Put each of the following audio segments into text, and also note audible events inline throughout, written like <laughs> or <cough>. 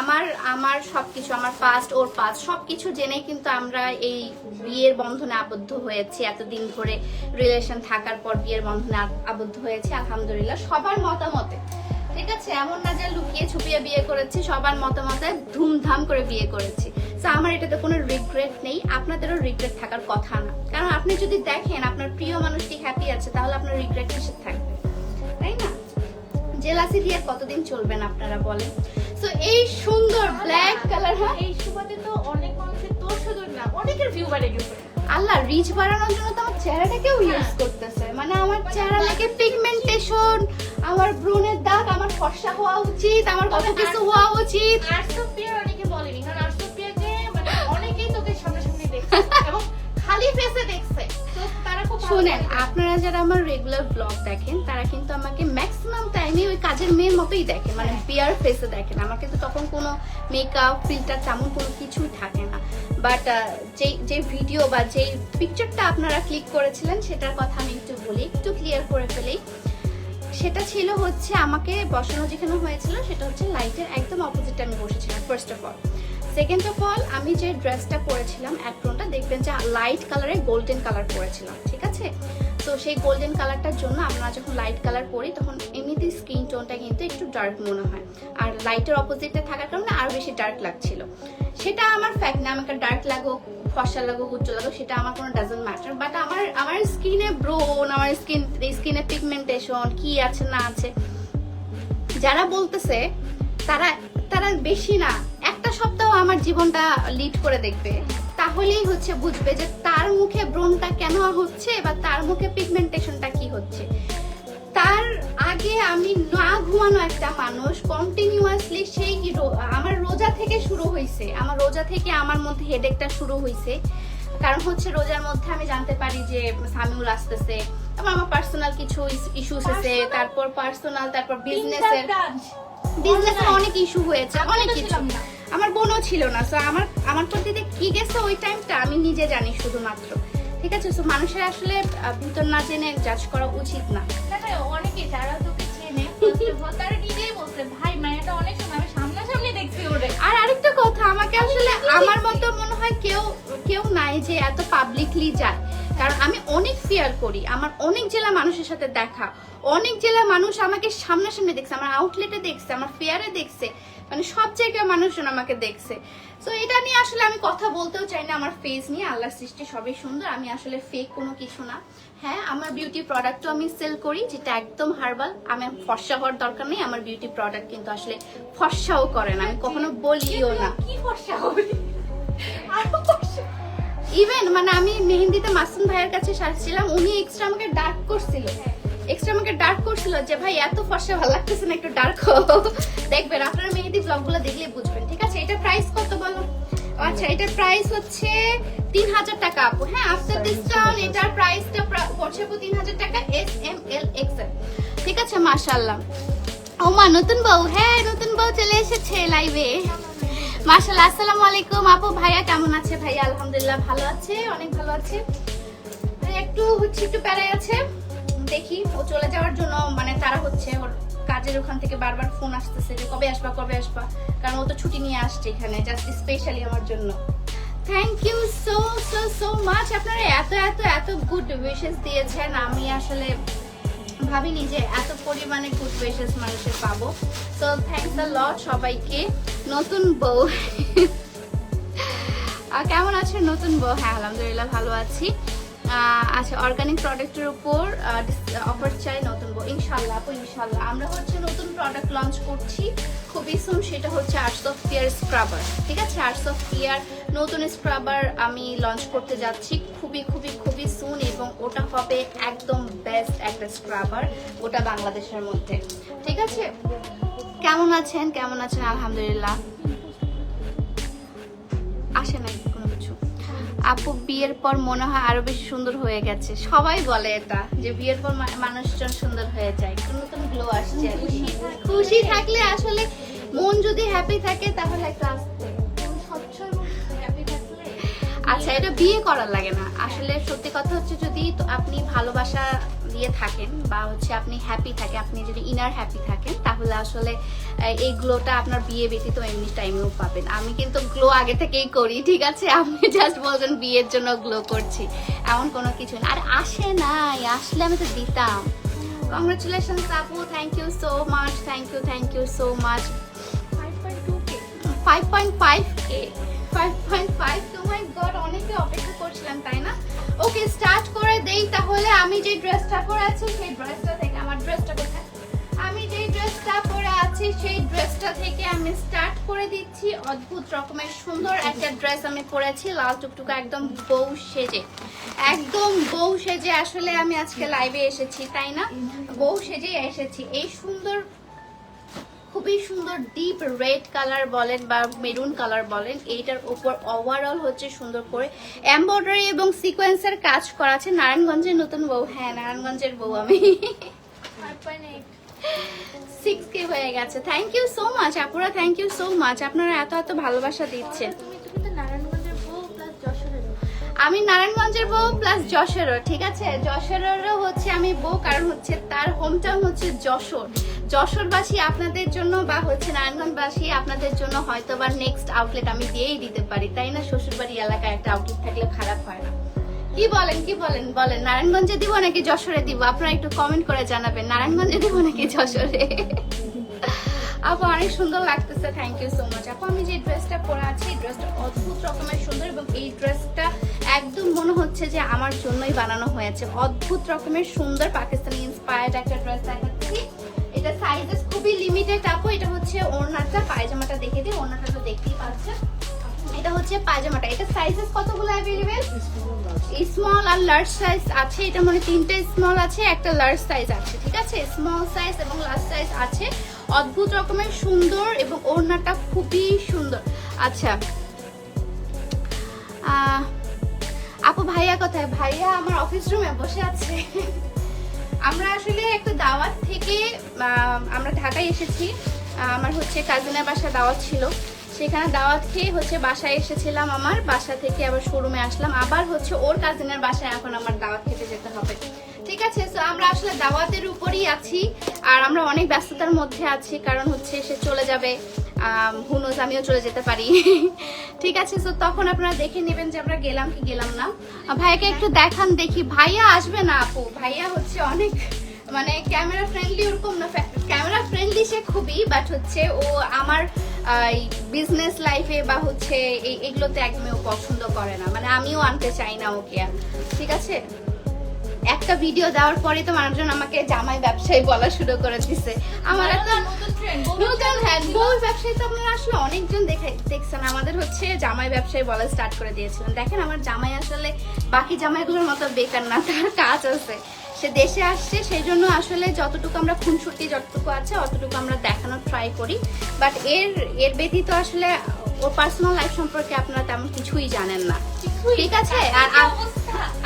আমার আমার সবকিছু, আমার পাস্ট ওর পাস্ট সবকিছু জেনেই কিন্তু আমরা এই বিয়ের বন্ধনে আবদ্ধ হয়েছি। এতদিন ধরে রিলেশন থাকার পর বিয়ের বন্ধনে আবদ্ধ হয়েছি, আলহামদুলিল্লাহ, সবার মতামতে। ঠিক আছে, এমন না যে লুকিয়ে ছুপিয়ে বিয়ে করেছি, সবার মতামতে ধুমধাম করে বিয়ে করেছি। তো আমার এটাতে কোনো রিগ্রেট নেই, আপনাদেরও রিগ্রেট থাকার কথা না। কারণ আপনি যদি দেখেন, আপনার প্রিয় মানুষটি হ্যাপি আছে, তাহলে আপনার রিগ্রেট কিসের থাকবে। তাই না? জেলাসি দিয়ে কতদিন চলবেন আপনারা বলেন? তো এই সুন্দর ব্ল্যাক কালার হ্যাঁ এই সুবাদে তো অনেক মানুষের দোষ শুধু না অনেকের ভিউ বাড়ে গেছে। আল্লাহ রিচ বাড়ানোর জন্য তো আমার চেহারাটাকেও ইউজ করতেছে। মানে আমার চেহারা লাগে পিগমেন্টেশন আমার ব্রণের দাগ আমার ফর্সা হওয়া উচিত আমার কথা কিছু হওয়া উচিত। আর অনেকে শুনেন। আপনারা যারা আমার রেগুলার ব্লগ দেখেন, তারা কিন্তু আমাকে ম্যাক্সিমাম টাইমে ওই কাজের মেয়ের মতোই দেখেন মানে বিয়ার ফেসে দেখেন। আমার কিন্তু তখন কোনো মেকআপ ফিল্টার তেমন কোনো কিছুই থাকে না। বাট যে যে ভিডিও বা যেই পিকচারটা আপনারা ক্লিক করেছিলেন, সেটার কথা আমি একটু বলি, একটু ক্লিয়ার করে ফেলি। সেটা ছিল হচ্ছে আমাকে বসানো যেখানে হয়েছিল, সেটা হচ্ছে লাইটের একদম অপোজিটে আমি বসেছিলাম first of all second of all আমি যে ড্রেসটা পরেছিলাম অ্যাপ্রনটা দেখবেন যে লাইট কালারে গোল্ডেন কালার পরেছিলাম, ঠিক আছে? তো সেই গোল্ডেন কালারটার জন্য আমরা যখন লাইট কালার পরি, তখন এমনিতেই স্কিন টোনটা কিন্তু একটু ডার্ক মনে হয়। আর লাইটের অপোজিটে থাকার কারণে আরও বেশি ডার্ক লাগছিল। সেটা আমার ফ্যাক্ট না, আমাকে ডার্ক লাগুক ফসা লাগুক উজ্জ্বল লাগুক, সেটা আমার কোনো ডাজন্ট ম্যাটার বাট আমার আমার স্কিনে ব্রোন আমার স্কিন স্কিনে পিগমেন্টেশন কি আছে না আছে, যারা বলতেছে, তারা তারা বেশি না। একটা সপ্তাহ আমার জীবনটা লিড করে দেখবে। তাহলেই হচ্ছে বুঝবে যে তার মুখে ব্রণটা কেন হচ্ছে বা তার মুখে পিগমেন্টেশনটা কি হচ্ছে। তার আগে আমি না ঘুমানো একটা মানুষ কন্টিনিউয়াসলি সেই আমার রোজা থেকে শুরু হয়েছে আমার রোজা থেকে আমার মধ্যে হেডেকটা শুরু হয়েছে কারণ হচ্ছে রোজার মধ্যে আমি জানতে পারি যে সামিউল আসতেছে তারপর আমার পার্সোনাল কিছু ইস্যুস আছে তারপর পার্সোনাল তারপর বিজনেসের বিজনেসের অনেক ইস্যু হয়েছে অনেক কিছু। না। আমার বোনও ছিল না সো আমার আমার প্রতিতে কি গেছে ওই টাইমটা আমি নিজে জানি শুধুমাত্র ঠিক আছে? সো মানুষের আসলে ভিতর না জেনে জাজ করা উচিত না। না, অনেকে যারা তোকে চেনে, তারা নিজেই বলছে, ভাই মায়াটা অনেক সময় আমি সামনাসামনি দেখছি ওরে। আর আরেকটা কথা আমাকে আসলে আমার মতো মনে হয় কেউ কেউ নাই যে এত পাবলিকলি যায়। কারণ আমি অনেক ফিয়ার করি। আমার অনেক জেলা মানুষের সাথে দেখা। অনেক জেলা মানুষ আমাকে সামনাসামনি দেখছে, আমার আউটলেটে দেখছে, আমার ফেয়ারে দেখছে। মানে সব জায়গায় মানুষজন আমাকে দেখছে। তো এটা নিয়ে আসলে আমি কথা বলতেও চাই না। আমার ফেস নিয়ে আল্লাহ সৃষ্টি সবই সুন্দর। আমি আসলে ফেক কোনো কিছু না। হ্যাঁ আমার বিউটি প্রোডাক্টও আমি সেল করি, যেটা একদম হার্বাল আমি ফর্সা হওয়ার দরকার নেই। আমার বিউটি প্রোডাক্ট কিন্তু আসলে ফর্সাও করে না। আমি কখনো বলিও না। কি ফর্সা হবে? ইভেন মানে আমি মেহেন্দিতে মাসুম ভাইয়ের কাছে সাজছিলাম, উনি এক্সট্রা আমাকে ডার্ক করছিল। এক্সট্রা আমাকে ডার্ক করছিল যে, ভাই, এত ফর্সা ভালো লাগতেছে না একটু ডার্ক দেখবেন, আপনারা মেহেন্দি ব্লগগুলো দেখলে বুঝবেন, ঠিক আছে? এটা প্রাইস কত বলো? আচ্ছা এটার প্রাইস হচ্ছে তিন হাজার টাকা, আপু। হ্যাঁ আফটার ডিসকাউন্ট এটার প্রাইসটা পড়ছে আপু তিন হাজার টাকা এস এম এল এক্সেল ঠিক আছে মাশাল্লাহ ও মা নতুন বউ হ্যাঁ নতুন বউ চলে এসেছে লাইভে মাশাল্লাহ আসসালামু আলাইকুম। আপু, ভাইয়া কেমন আছে? ভাইয়া, আলহামদুলিল্লাহ ভালো আছে, অনেক ভালো আছে। একটু হচ্ছে, একটু প্যারায় আছে। দেখি, ও চলে যাওয়ার জন্য মানে তারা হচ্ছে ওর কাজের ওখান থেকে বারবার ফোন আসতেছে যে কবে আসবা কবে আসবা। কারণ ও তো ছুটি নিয়ে আসছে এখানে জাস্ট স্পেশালি আমার জন্য। Thank you so so so much আপনারা এত এত এত গুড উইশেস দিয়েছেন। আমি আসলে ভাবিনি যে এত পরিমাণে গুড উইশেস মানুষের পাবো। তো থ্যাংকস আ লট সবাইকে। নতুন বউ। কেমন আছেন নতুন বউ? হ্যাঁ আলহামদুলিল্লাহ, ভালো আছি। আচ্ছা অর্গানিক প্রোডাক্টের উপর অফার চাই নতুন বউ। ইনশাল্লাহ আপু ইনশাল্লাহ আমরা হচ্ছে নতুন প্রোডাক্ট লঞ্চ করছি। খুবই সুন সেটা হচ্ছে আর্টস অফ পিয়ার স্ক্রাবার ঠিক আছে? আর্টস অফ পিয়ার নতুন স্ক্রাবার আমি লঞ্চ করতে যাচ্ছি খুবই খুবই খুবই সুন এবং ওটা হবে একদম বেস্ট একটা স্ক্রাবার ওটা বাংলাদেশের মধ্যে, ঠিক আছে? কেমন আছেন? কেমন আছেন? আলহামদুলিল্লাহ। আসে না কোনো কিছু। আপু, বিয়ের পর মনে হয় আরও বেশি সুন্দর হয়ে গেছে। সবাই বলে এটা, যে বিয়ের পর মানুষজন সুন্দর হয়ে যায়। নতুন গ্লো আসছে। খুশি থাকলে আসলে মন যদি হ্যাপি থাকে, তাহলে একটা আচ্ছা এটা বিয়ে করার লাগে না। আসলে সত্যি কথা হচ্ছে যদি তো আপনি ভালোবাসা দিয়ে থাকেন বা হচ্ছে আপনি হ্যাপি থাকে আপনি যদি ইনার হ্যাপি থাকেন তাহলে আসলে এই গ্লোটা আপনার বিয়ে ব্যতীত এমনি টাইমেও পাবেন। আমি কিন্তু গ্লো আগে থেকেই করি ঠিক আছে? <laughs> আপনি জাস্ট বলছেন বিয়ের জন্য গ্লো করছি। এমন কোনো কিছু না। আর আসে নাই আসলে আমি তো দিতাম। কংগ্রেচুলেশন আপু thank you so much thank you thank you so much 5.2k 5.5 K 5.5 oh my god, অনেকে অপেক্ষা করছিলাম, তাই না? ওকে স্টার্ট করে দেই তাহলে। আমি যে ড্রেসটা পরে আছি, সেই ড্রেসটা থেকে, আমার ড্রেসটা কোথায়? আমি যে ড্রেসটা পরে আছি, সেই ড্রেসটা থেকে আমি স্টার্ট করে দিচ্ছি। অদ্ভুত রকমের সুন্দর একটা ড্রেস আমি পরেছি। লাল টুকটুকা একদম বউ সেজে। একদম বউ সেজে আসলে আমি আজকে লাইভে এসেছি, তাই না? বউ সেজে এসেছি। এই সুন্দর খুবই সুন্দর ডিপ রেড কালার বলেন বা মেরুন কালার বলেন, এইটার উপর ওভারঅল হচ্ছে সুন্দর করে এমব্রয়ডারি এবং সিকোয়েন্সের কাজ করা আছে। নারায়ণগঞ্জের নতুন বউ হ্যাঁ নারায়ণগঞ্জের বউ আমি। সিক্স কে হয়ে গেছে। থ্যাংক ইউ সো মাচ আপুরা থ্যাংক ইউ সো মাচ আপনারা এত এত ভালোবাসা দিচ্ছেন। আমি নারায়ণগঞ্জের বউ প্লাস যশোরও ঠিক আছে? যশোরেরও হচ্ছে আমি বউ, কারণ হচ্ছে তার হোম টাউন হচ্ছে যশোর। যশোরবাসী আপনাদের জন্য বা হচ্ছে নারায়ণগঞ্জবাসী আপনাদের জন্য হয়তো বা নেক্সট আউটলেট আমি দিয়েই দিতে পারি, তাই না? শ্বশুরবাড়ি এলাকায় একটা আউটলেট থাকলে খারাপ হয় না। কি বলেন কি বলেন বলেন, নারায়ণগঞ্জে দিব নাকি যশোরে দিব? আপনারা একটু কমেন্ট করে জানাবেন, নারায়ণগঞ্জে দিব নাকি যশোরে? আপু, অনেক সুন্দর লাগতেছে থ্যাংক ইউ সো মাচ আপু, আমি যে ড্রেসটা পরে আছি, এই ড্রেসটা অদ্ভুত রকমের সুন্দর এবং এই ড্রেসটা একদম মনে হচ্ছে যে আমার জন্যই বানানো হয়েছে। অদ্ভুত রকমের সুন্দর পাকিস্তানি ইন্সপায়ার্ড একটা ড্রেস দেখাচ্ছি। এটা সাইজেস খুবই লিমিটেড আপু, এটা হচ্ছে ওড়নাটা, পায়জামাটা দেখে দিই, ওড়নাটা তো দেখতেই পাচ্ছেন। এটা হচ্ছে পায়জামাটা। এটা সাইজেস কতগুলো অ্যাভেলেবেল স্মল আর লার্জ সাইজ আছে, এটা মানে তিনটে স্মল আছে, একটা লার্জ সাইজ আছে, ঠিক আছে? স্মল সাইজ এবং লার্জ সাইজ আছে। অদ্ভুত রকমের সুন্দর এবং ওড়নাটা খুবই সুন্দর। আচ্ছা। আপু ভাইয়া কোথায়? ভাইয়া আমার অফিস রুমে বসে আছে। আমরা আসলে একটা দাওয়াত থেকে আমরা ঢাকায় এসেছি। আমার হচ্ছে কাজিনের বাসা দাওয়াত ছিল। সেখানে দাওয়াত খেয়ে হচ্ছে বাসায় এসেছিলাম আমার। বাসা থেকে আবার শোরুমে আসলাম। আবার হচ্ছে ওর কাজিনের বাসায় এখন আমার দাওয়াত খেতে যেতে হবে। ঠিক আছে তো আমরা আসলে দাওয়াতের উপরই আছি, আর আমরা অনেক ব্যস্ততার মধ্যে আছি, কারণ হচ্ছে সে চলে যাবে হুনোজ আমিও চলে যেতে পারি। <laughs> ঠিক আছে তো তখন আপনারা দেখে নেবেন যে আমরা গেলাম কি গেলাম না। ভাইয়াকে একটু দেখান দেখি, ভাইয়া আসবে না আপু? ভাইয়া হচ্ছে অনেক মানে ক্যামেরা ফ্রেন্ডলি ওরকম না ক্যামেরা ফ্রেন্ডলি সে খুবই বাট হচ্ছে ও আমার বিজনেস লাইফে বা হচ্ছে এগুলোতে একদমই ও পছন্দ করে না। মানে আমিও আনতে চাই না ওকে। ঠিক আছে? একটা ভিডিও দেওয়ার পরে তো মানুষজন আমাকে জামাই ব্যবসায়ী বলা শুরু করে দিছে। আমার একটা নতুন হ্যাঁ বউ ব্যবসায়ী তো আপনারা আসলে অনেকজন দেখে দেখছেন। আমাদের হচ্ছে জামাই ব্যবসায়ী বলা স্টার্ট করে দিয়েছিলেন। দেখেন আমার জামাই আসলে বাকি জামাইগুলোর মতো বেকার না তার কাজ আছে। সে দেশে আসছে সেই জন্য আসলে যতটুকু আমরা খুনসুটি যতটুকু আছে অতটুকু আমরা দেখানোর ট্রাই করি। বাট এর এর ব্যতীত আসলে ওর পার্সোনাল লাইফ সম্পর্কে আপনারা তেমন কিছুই জানেন না। ঠিক আছে? আর আপ-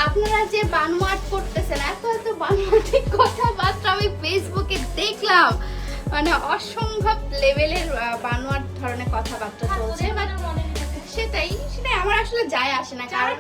আপনারা যে বানোয়াট করতেছেন এত এত বানোয়াটি কথাবার্তা আমি ফেসবুকে দেখলাম। মানে অসম্ভব লেভেলের বানোয়াট ধরনের কথাবার্তা চলছে সেটাই সেটাই আমার আসলে যায় আসে না কারণ